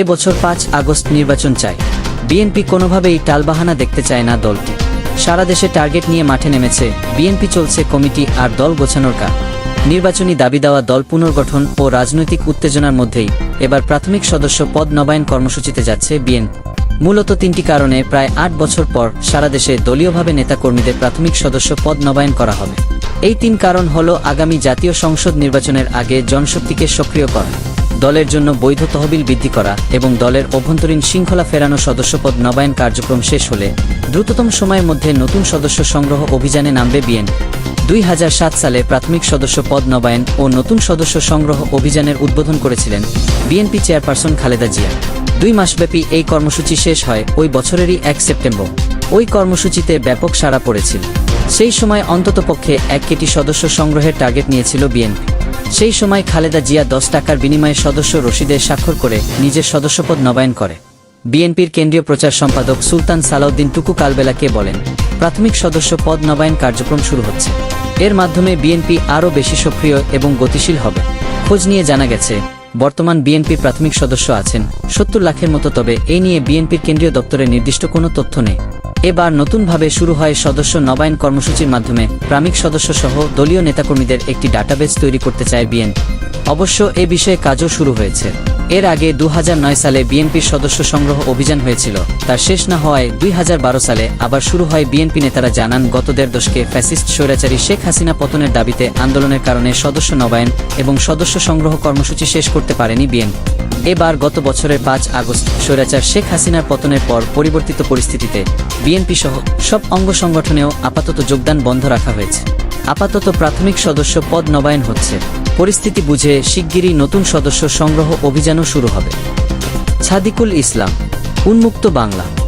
এ বছর পাঁচ আগস্ট নির্বাচন চায় বিএনপি কোনোভাবেই টালবাহানা দেখতে চায় না দলটি সারা দেশে টার্গেট নিয়ে মাঠে নেমেছে, বিএনপি চলছে কমিটি আর দল গোছানোর কাজ। নির্বাচনী দাবি দেওয়া দল পুনর্গঠন ও রাজনৈতিক উত্তেজনার মধ্যেই এবার প্রাথমিক সদস্য পদ নবায়ন কর্মসূচিতে যাচ্ছে বিএনপি। মূলত তিনটি কারণে প্রায় আট বছর পর সারা দেশে দলীয়ভাবে নেতাকর্মীদের প্রাথমিক সদস্য পদ নবায়ন করা হবে। এই তিন কারণ হল আগামী জাতীয় সংসদ নির্বাচনের আগে জনশক্তিকে সক্রিয় করা। দলের জন্য বৈধ তহবিল বৃদ্ধি করা এবং দলের অভ্যন্তরীণ শৃঙ্খলা ফেরানো সদস্যপদ নবায়ন কার্যক্রম শেষ হলে দ্রুততম সময়ের মধ্যে নতুন সদস্য সংগ্রহ অভিযানে নামবে বিএন দুই হাজার সাত সালে প্রাথমিক সদস্য পদ নবায়ন ও নতুন সদস্য সংগ্রহ অভিযানের উদ্বোধন করেছিলেন বিএনপি চেয়ারপারসন খালেদা জিয়া। দুই মাসব্যাপী এই কর্মসূচি শেষ হয় ওই বছরেরই এক সেপ্টেম্বর। ওই কর্মসূচিতে ব্যাপক সাড়া পড়েছিল। সেই সময় অন্ততপক্ষে এক কেটি সদস্য সংগ্রহের টার্গেট নিয়েছিল বিএনপি। সেই সময় খালেদা জিয়া দশ টাকার বিনিময়ে সদস্য রশিদের স্বাক্ষর করে নিজের সদস্যপদ নবায়ন করে। বিএনপির কেন্দ্রীয় প্রচার সম্পাদক সুলতান সালাউদ্দিন টুকু কালবেলাকে বলেন, প্রাথমিক সদস্য পদ নবায়ন কার্যক্রম শুরু হচ্ছে। এর মাধ্যমে বিএনপি আরও বেশি সক্রিয় এবং গতিশীল হবে। খোঁজ নিয়ে জানা গেছে, বর্তমান বিএনপির প্রাথমিক সদস্য আছেন সত্তর লাখের মতো, তবে এই নিয়ে বিএনপির কেন্দ্রীয় দপ্তরে নির্দিষ্ট কোনো তথ্য নেই। এবার নতুনভাবে শুরু হয় সদস্য নবায়ন কর্মসূচির মাধ্যমে। প্রামিক সদস্য সহ দলীয় নেতাকর্মীদের একটি ডাটাবেস তৈরি করতে চায় বিএনপি অবশ্য এ বিষয়ে কাজও শুরু হয়েছে। এর আগে দু হাজার নয় সালে বিএনপির সদস্য সংগ্রহ অভিযান হয়েছিল। তার শেষ না হওয়ায় দুই হাজার বারো সালে আবার শুরু হয় বিএনপি নেতারা জানান, গত দেড় দশকে ফ্যাসিস্ট স্বৈরাচারী শেখ হাসিনা পতনের দাবিতে আন্দোলনের কারণে সদস্য নবায়ন এবং সদস্য সংগ্রহ কর্মসূচি শেষ করতে পারেনি বিএনপি এবার গত বছরের পাঁচ আগস্ট স্বৈরাচার শেখ হাসিনার পতনের পর পরিবর্তিত পরিস্থিতিতে বিএনপি সহ সব অঙ্গ সংগঠনেও আপাতত যোগদান বন্ধ রাখা হয়েছে। আপাতত প্রাথমিক সদস্য পদ নবায়ন হচ্ছে। পরিস্থিতি বুঝে শিগগিরই নতুন সদস্য সংগ্রহ অভিযানও শুরু হবে। ছাদিকুল ইসলাম, উন্মুক্ত বাংলা।